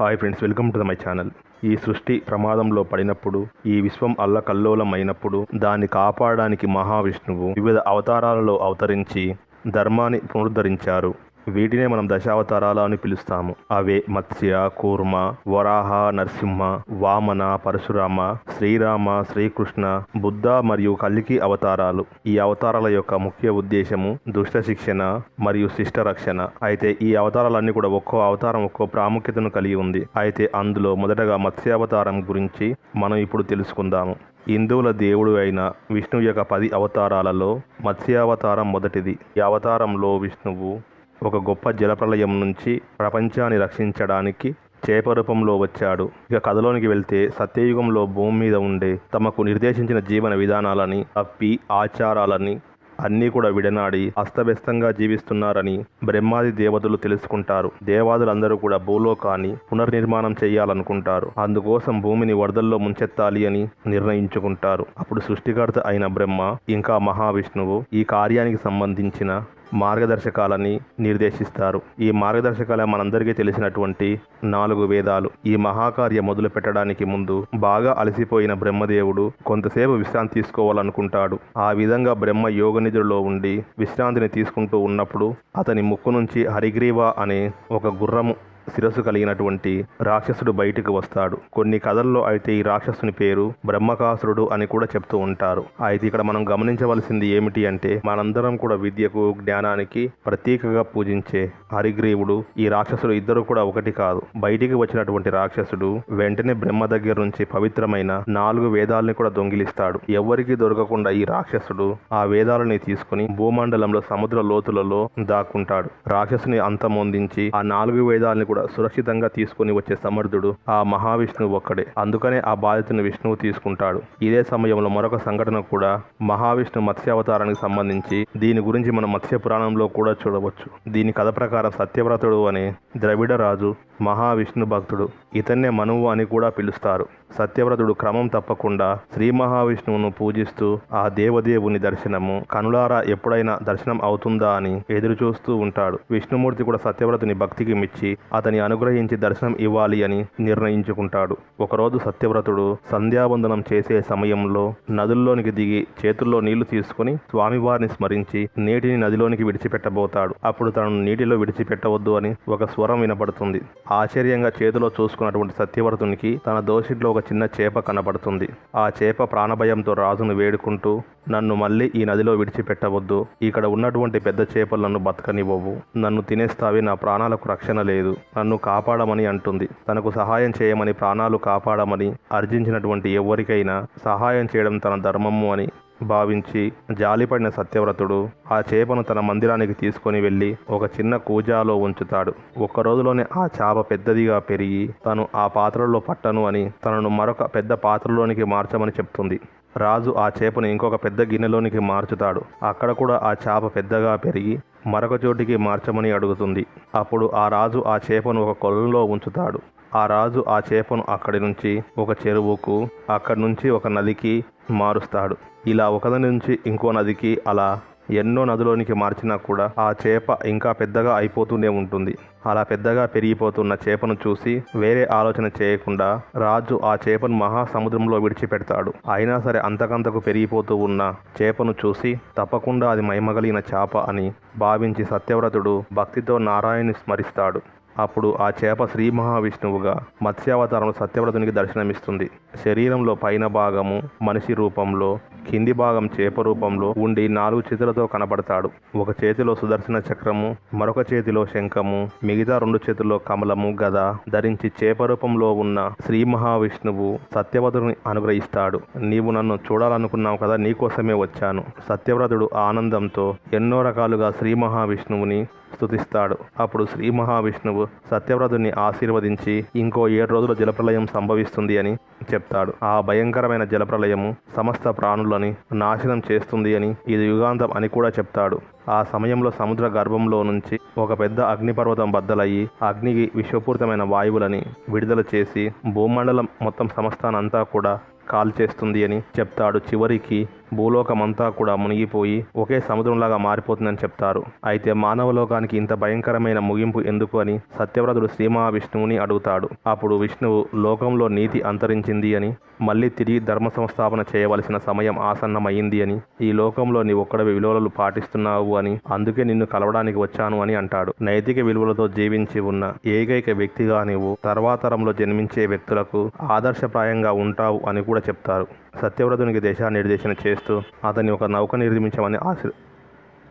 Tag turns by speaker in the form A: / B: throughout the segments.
A: Hi friends welcome to the my channel. ఈ సృష్టి ప్రమాదంలో పడినప్పుడు ఈ విశ్వం అల్లకల్లోలం అయినప్పుడు దాన్ని కాపాడడానికి మహావిష్ణువు వివిధ అవతారాలలో అవతరించి ధర్మాన్ని పునరుద్ధరించారు. వీటినే మనం దశావతారాలు అని పిలుస్తాము. అవే మత్స్య కూర్మ వరాహ నరసింహ వామన పరశురామ శ్రీరామ శ్రీకృష్ణ బుద్ధ మరియు కలికి అవతారాలు. ఈ అవతారాల యొక్క ముఖ్య ఉద్దేశము దుష్ట శిక్షణ మరియు శిష్ట రక్షణ. అయితే ఈ అవతారాలన్నీ కూడా ఒక్కో అవతారం ఒక్కో ప్రాముఖ్యతను కలిగి ఉంది. అయితే అందులో మొదటగా మత్స్యావతారం గురించి మనం ఇప్పుడు తెలుసుకుందాము. హిందువుల దేవుడు అయిన విష్ణువు యొక్క పది అవతారాలలో మత్స్యావతారం మొదటిది. ఈ అవతారంలో విష్ణువు ఒక గొప్ప జలప్రలయం నుంచి ప్రపంచాన్ని రక్షించడానికి చేప రూపంలో వచ్చాడు. ఇక కథలోనికి వెళ్తే సత్యయుగంలో భూమి మీద ఉండే తమకు నిర్దేశించిన జీవన విధానాలని తప్పి ఆచారాలని అన్నీ కూడా విడనాడి అస్తవ్యస్తంగా జీవిస్తున్నారని బ్రహ్మాది దేవతలు తెలుసుకుంటారు. దేవాదులందరూ కూడా భూలోకాన్ని పునర్నిర్మాణం చేయాలనుకుంటారు. అందుకోసం భూమిని వరదల్లో ముంచెత్తాలి అని నిర్ణయించుకుంటారు. అప్పుడు సృష్టికర్త అయిన బ్రహ్మ ఇంకా మహావిష్ణువు ఈ కార్యానికి సంబంధించిన మార్గదర్శకాలని నిర్దేశిస్తారు. ఈ మార్గదర్శకాలే మనందరికీ తెలిసినటువంటి నాలుగు వేదాలు. ఈ మహాకార్య మొదలు పెట్టడానికి ముందు బాగా అలసిపోయిన బ్రహ్మదేవుడు కొంతసేపు విశ్రాంతి తీసుకోవాలనుకుంటాడు. ఆ విధంగా బ్రహ్మ యోగ నిధుల్లో ఉండి విశ్రాంతిని తీసుకుంటూ ఉన్నప్పుడు అతని ముక్కు నుంచి హరిగ్రీవ అనే ఒక గుర్రము శిరస్సు కలిగినటువంటి రాక్షసుడు బయటకు వస్తాడు. కొన్ని కథల్లో అయితే ఈ రాక్షసుని పేరు బ్రహ్మకాసురుడు అని కూడా చెప్తూ ఉంటారు. అయితే ఇక్కడ మనం గమనించవలసింది ఏమిటి అంటే మనందరం కూడా విద్యకు జ్ఞానానికి ప్రత్యేకగా పూజించే హరిగ్రీవుడు ఈ రాక్షసుడు ఇద్దరు కూడా ఒకటి కాదు. బయటికి వచ్చినటువంటి రాక్షసుడు వెంటనే బ్రహ్మ దగ్గర నుంచి పవిత్రమైన నాలుగు వేదాలని కూడా దొంగిలిస్తాడు. ఎవరికి దొరకకుండా ఈ రాక్షసుడు ఆ వేదాలని తీసుకుని భూమండలంలో సముద్ర లోతులలో దాక్కుంటాడు. రాక్షసుని అంతమొందించి ఆ నాలుగు వేదాలని కూడా సురక్షితంగా తీసుకొని వచ్చే సమర్థుడు ఆ మహావిష్ణువు ఒక్కడే. అందుకనే ఆ బాధ్యతను విష్ణువు తీసుకుంటాడు. ఇదే సమయంలో మరొక సంఘటన కూడా మహావిష్ణు మత్స్యావతారానికి సంబంధించి దీని గురించి మనం మత్స్య పురాణంలో కూడా చూడవచ్చు. దీని కథ ప్రకారం సత్యవ్రతుడు అనే ద్రవిడ రాజు మహావిష్ణు భక్తుడు ఇతన్నే మనువు అని కూడా పిలుస్తారు. సత్యవ్రతుడు క్రమం తప్పకుండా శ్రీ మహావిష్ణువును పూజిస్తూ ఆ దేవదేవుని దర్శనము కనులారా ఎప్పుడైనా దర్శనం అవుతుందా అని ఎదురుచూస్తూ ఉంటాడు. విష్ణుమూర్తి కూడా సత్యవ్రతుని భక్తికి మిచ్చి అతని అనుగ్రహించి దర్శనం ఇవ్వాలి అని నిర్ణయించుకుంటాడు. ఒకరోజు సత్యవ్రతుడు సంధ్యావందనం చేసే సమయంలో నదుల్లోనికి దిగి చేతుల్లో నీళ్ళు తీసుకుని స్వామివారిని స్మరించి నీటిని నదిలోనికి విడిచిపెట్టబోతాడు. అప్పుడు తనను నీటిలో విడిచిపెట్టవద్దు అని ఒక స్వరం వినపడుతుంది. ఆశ్చర్యంగా చేతిలో చూసుకున్నటువంటి సత్యవ్రతునికి తన దోషిట్లో ఒక చిన్న చేప కనపడుతుంది ఆ చేప ప్రాణభయంతో రాజును వేడుకుంటూ నన్ను మళ్ళీ ఈ నదిలో విడిచిపెట్టవద్దు. ఇక్కడ ఉన్నటువంటి పెద్ద చేపలు నన్ను బతకనివ్వవు. నన్ను తినేస్తావి నా ప్రాణాలకు రక్షణ లేదు. నన్ను కాపాడమని అంటుంది. తనకు సహాయం చేయమని ప్రాణాలు కాపాడమని అర్జించినటువంటి ఎవరికైనా సహాయం చేయడం తన ధర్మము అని భావించి జాలిపడిన సత్యవ్రతుడు ఆ చేపను తన మందిరానికి తీసుకొని వెళ్ళి ఒక చిన్న కూజాలో ఉంచుతాడు. ఒక్క రోజులోనే ఆ చేప పెద్దదిగా పెరిగి తను ఆ పాత్రలో పట్టను అని తనను మరొక పెద్ద పాత్రలోనికి మార్చమని చెప్తుంది. రాజు ఆ చేపను ఇంకొక పెద్ద గిన్నెలోనికి మార్చుతాడు. అక్కడ కూడా ఆ చేప పెద్దగా పెరిగి మరొక చోటికి మార్చమని అడుగుతుంది. అప్పుడు ఆ రాజు ఆ చేపను ఒక కొలంలో ఉంచుతాడు. ఆ రాజు ఆ చేపను అక్కడి నుంచి ఒక చెరువుకు అక్కడి నుంచి ఒక నదికి మారుస్తాడు. ఇలా ఒకది నుంచి ఇంకో నదికి అలా ఎన్నో నదిలోనికి మార్చినా కూడా ఆ చేప ఇంకా పెద్దగా అయిపోతూనే ఉంటుంది. అలా పెద్దగా పెరిగిపోతున్న చేపను చూసి వేరే ఆలోచన చేయకుండా రాజు ఆ చేపను మహాసముద్రంలో విడిచిపెడతాడు. అయినా సరే అంతకంతకు పెరిగిపోతూ ఉన్న చేపను చూసి తప్పకుండా అది మైమగలిగిన చేప అని భావించి సత్యవ్రతుడు భక్తితో నారాయణ్ని స్మరిస్తాడు. అప్పుడు ఆ చేప శ్రీ మహావిష్ణువుగా మత్స్యావతారంలో సత్యవ్రతునికి దర్శనమిస్తుంది. శరీరంలో పైన భాగము మనిషి రూపంలో కింది భాగం చేప రూపంలో ఉండి నాలుగు చేతులతో కనబడతాడు. ఒక చేతిలో సుదర్శన చక్రము మరొక చేతిలో శంఖము మిగతా రెండు చేతుల్లో కమలము గద ధరించి చేప రూపంలో ఉన్న శ్రీ మహావిష్ణువు సత్యవ్రతుని అనుగ్రహిస్తాడు. నీవు నన్ను చూడాలనుకున్నావు కదా నీకోసమే వచ్చాను. సత్యవ్రతుడు ఆనందంతో ఎన్నో రకాలుగా శ్రీ మహావిష్ణువుని స్థుతిస్తాడు అప్పుడు శ్రీ మహావిష్ణువు సత్యవ్రతుని ఆశీర్వదించి ఇంకో ఏడు రోజుల జలప్రలయం సంభవిస్తుంది అని చెప్తాడు. ఆ భయంకరమైన జలప్రలయము సమస్త ప్రాణులని నాశనం చేస్తుంది అని ఇది యుగాంతం అని కూడా చెప్తాడు. ఆ సమయంలో సముద్ర గర్భంలో నుంచి ఒక పెద్ద అగ్నిపర్వతం బద్దలయ్యి అగ్నికి విశ్వపూరితమైన వాయువులని విడుదల చేసి భూమండలం మొత్తం సమస్తానంతా కూడా కాల్చేస్తుంది అని చెప్తాడు చివరికి భూలోకమంతా కూడా మునిగిపోయి ఒకే సముద్రంలాగా మారిపోతుందని చెప్తారు. అయితే మానవ లోకానికి ఇంత భయంకరమైన ముగింపు ఎందుకు అని సత్యవ్రతుడు శ్రీ మహావిష్ణువుని అడుగుతాడు. అప్పుడు విష్ణువు లోకంలో నీతి అంతరించింది అని మళ్ళీ తిరిగి ధర్మ సంస్థాపన చేయవలసిన సమయం ఆసన్నమైంది అని ఈ లోకంలో నీ ఒక్కడవి విలువలు పాటిస్తున్నావు అని అందుకే నిన్ను కలవడానికి వచ్చాను అని అంటాడు. నైతిక విలువలతో జీవించి ఉన్న ఏకైక వ్యక్తిగా నీవు తర్వాతరంలో జన్మించే వ్యక్తులకు ఆదర్శప్రాయంగా ఉంటావు అని కూడా చెప్తారు. సత్యవ్రతునికి దిశానిర్దేశన చేస్తూ అతన్ని ఒక నౌక నిర్మించమని ఆశ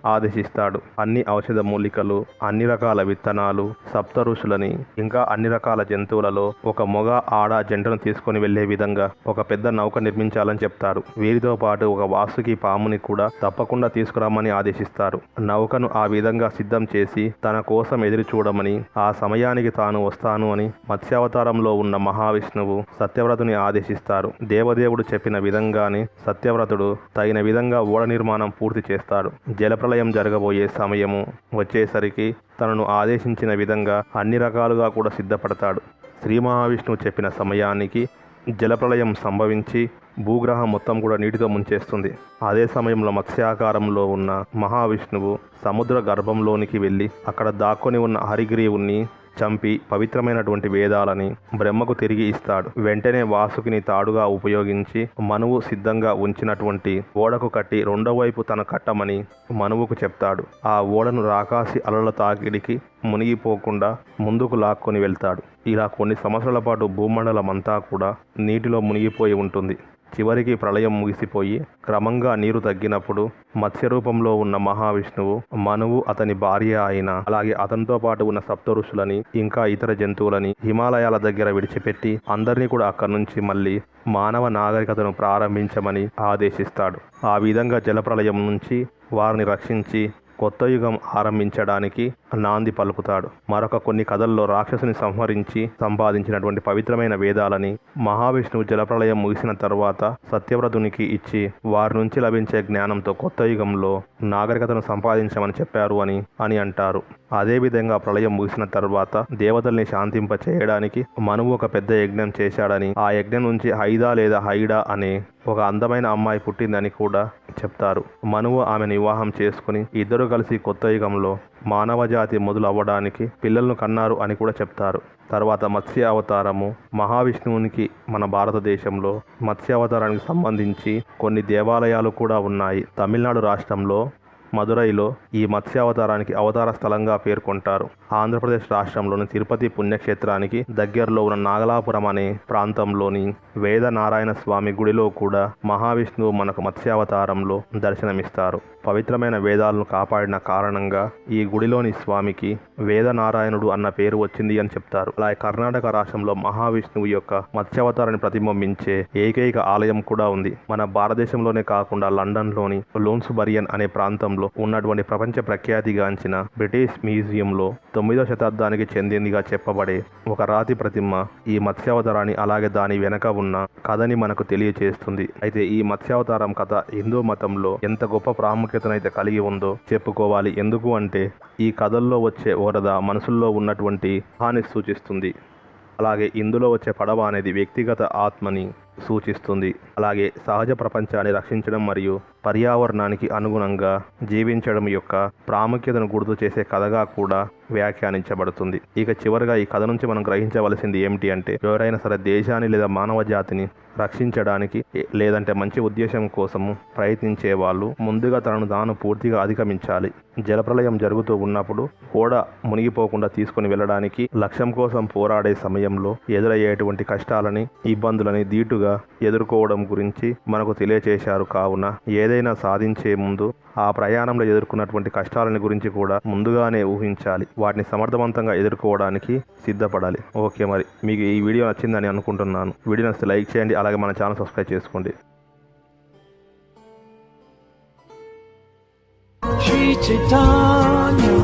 A: ఆదేశిస్తాడు. అన్ని ఔషధ మూలికలు అన్ని రకాల విత్తనాలు సప్త ఋషులని ఇంకా అన్ని రకాల జంతువులలో ఒక మొగ ఆడ జంటను తీసుకొని వెళ్ళే విధంగా ఒక పెద్ద నౌక నిర్మించాలని చెప్తారు వీరితో పాటు ఒక వాసుకి పాముని కూడా తప్పకుండా తీసుకురామని ఆదేశిస్తారు. నౌకను ఆ విధంగా సిద్ధం చేసి తన కోసం ఎదురు చూడమని ఆ సమయానికి తాను వస్తాను అని మత్స్యావతారంలో ఉన్న మహావిష్ణువు సత్యవ్రతుని ఆదేశిస్తారు. దేవదేవుడు చెప్పిన విధంగానే సత్యవ్రతుడు తగిన విధంగా ఓడ నిర్మాణం పూర్తి చేస్తాడు. ప్రళయం జరగబోయే సమయము వచ్చేసరికి తనను ఆదేశించిన విధంగా అన్ని రకాలుగా కూడా సిద్ధపడతాడు. శ్రీ మహావిష్ణువు చెప్పిన సమయానికి జలప్రళయం సంభవించి భూగ్రహం మొత్తం కూడా నీటితో ముంచేస్తుంది. అదే సమయంలో మత్స్యాకారంలో ఉన్న మహావిష్ణువు సముద్ర గర్భంలోనికి వెళ్ళి అక్కడ దాక్కొని ఉన్న హరిగ్రీవుణ్ణి చంపి పవిత్రమైనటువంటి వేదాలని బ్రహ్మకు తిరిగి ఇస్తాడు. వెంటనే వాసుకిని తాడుగా ఉపయోగించి మనువు సిద్ధంగా ఉంచినటువంటి ఓడకు కట్టి రెండో వైపు తన కట్టమని మనువుకు చెప్తాడు. ఆ ఓడను రాకాసి అలల తాకిడికి మునిగిపోకుండా ముందుకు లాక్కొని వెళ్తాడు. ఇలా కొన్ని సంవత్సరాల పాటు భూమండలం అంతా కూడా నీటిలో మునిగిపోయి ఉంటుంది. చివరికి ప్రళయం ముగిసిపోయి క్రమంగా నీరు తగ్గినప్పుడు మత్స్య రూపంలో ఉన్న మహావిష్ణువు మనువు అతని భార్య అయిన అలాగే అతనితో పాటు ఉన్న సప్తఋషులని ఇంకా ఇతర జంతువులని హిమాలయాల దగ్గర విడిచిపెట్టి అందరినీ కూడా అక్కడి నుంచి మళ్ళీ మానవ నాగరికతను ప్రారంభించమని ఆదేశిస్తాడు. ఆ విధంగా జలప్రళయం నుంచి వారిని రక్షించి కొత్త యుగం ఆరంభించడానికి నాంది పలుకుతాడు. మరొక కొన్ని కథల్లో రాక్షసుని సంహరించి సంపాదించినటువంటి పవిత్రమైన వేదాలని మహావిష్ణువు జలప్రలయం ముగిసిన తర్వాత సత్యవ్రతునికి ఇచ్చి వారి నుంచి లభించే జ్ఞానంతో కొత్త యుగంలో నాగరికతను సంపాదించమని చెప్పారు అని అని అంటారు. అదేవిధంగా ప్రళయం ముగిసిన తర్వాత దేవతల్ని శాంతింప చేయడానికి మనువు ఒక పెద్ద యజ్ఞం చేశాడని ఆ యజ్ఞం నుంచి హైదా లేదా హైడా అనే ఒక అందమైన అమ్మాయి పుట్టిందని కూడా చెప్తారు. మనువు ఆమెను వివాహం చేసుకుని ఇద్దరు కలిసి కొత్త యుగంలో మానవ జాతి మొదలవ్వడానికి పిల్లలను కన్నారు అని కూడా చెప్తారు. తర్వాత మత్స్య అవతారము మహావిష్ణువునికి మన భారతదేశంలో మత్స్య అవతారానికి సంబంధించి కొన్ని దేవాలయాలు కూడా ఉన్నాయి. తమిళనాడు రాష్ట్రంలో మదురైలో ఈ మత్స్యావతారానికి అవతార స్థలంగా పేర్కొంటారు. ఆంధ్రప్రదేశ్ రాష్ట్రంలోని తిరుపతి పుణ్యక్షేత్రానికి దగ్గరలో ఉన్న నాగలాపురం అనే ప్రాంతంలోని వేద నారాయణ స్వామి గుడిలో కూడా మహావిష్ణువు మనకు మత్స్యావతారంలో దర్శనమిస్తారు. పవిత్రమైన వేదాలను కాపాడిన కారణంగా ఈ గుడిలోని స్వామికి వేదనారాయణుడు అన్న పేరు వచ్చింది అని చెప్తారు. అలాగే కర్ణాటక రాష్ట్రంలో మహావిష్ణువు యొక్క మత్స్యావతారాన్ని ప్రతిబింబించే ఏకైక ఆలయం కూడా ఉంది. మన భారతదేశంలోనే కాకుండా లండన్లోని లోన్స్ బరియన్ అనే ప్రాంతంలో ఉన్నటువంటి ప్రపంచ ప్రఖ్యాతిగాంచిన బ్రిటిష్ మ్యూజియంలో తొమ్మిదో శతాబ్దానికి చెందిందిగా చెప్పబడే ఒక రాతి ప్రతిమ ఈ మత్స్యావతారాన్ని అలాగే దాని వెనక ఉన్న కథని మనకు తెలియజేస్తుంది అయితే ఈ మత్స్యావతారం కథ హిందూ మతంలో ఎంత గొప్ప ప్రాముఖ్యతనైతే కలిగి ఉందో చెప్పుకోవాలి. ఎందుకు అంటే ఈ కథల్లో వచ్చే వరద మనసుల్లో ఉన్నటువంటి హాని సూచిస్తుంది. అలాగే ఇందులో వచ్చే పడవ అనేది వ్యక్తిగత ఆత్మని సూచిస్తుంది. అలాగే సహజ ప్రపంచాన్ని రక్షించడం మరియు పర్యావరణానికి అనుగుణంగా జీవించడం యొక్క ప్రాముఖ్యతను గుర్తు చేసే కథగా కూడా వ్యాఖ్యానించబడుతుంది. ఇక చివరిగా ఈ కథ నుంచి మనం గ్రహించవలసింది ఏమిటి అంటే ఎవరైనా సరే దేశాన్ని లేదా మానవ జాతిని రక్షించడానికి లేదంటే మంచి ఉద్దేశం కోసము ప్రయత్నించే వాళ్ళు ముందుగా తనను తాను పూర్తిగా అధిగమించాలి. జలప్రలయం జరుగుతూ ఉన్నప్పుడు ఓడ మునిగిపోకుండా తీసుకుని వెళ్ళడానికి లక్ష్యం కోసం పోరాడే సమయంలో ఎదురయ్యేటువంటి కష్టాలని ఇబ్బందులని ధీటుగా ఎదుర్కోవడం గురించి మనకు తెలియచేశారు. కావున ఏదైనా సాధించే ముందు ఆ ప్రయాణంలో ఎదుర్కొన్నటువంటి కష్టాలని గురించి కూడా ముందుగానే ఊహించాలి. వాటిని సమర్థవంతంగా ఎదుర్కోవడానికి సిద్ధపడాలి. ఓకే మరి. మీకు ఈ వీడియో నచ్చిందని అనుకుంటున్నాను. వీడియో నచ్చితే లైక్ చేయండి. అలాగే మన ఛానల్ సబ్స్క్రైబ్ చేసుకోండి.
B: Chaitanya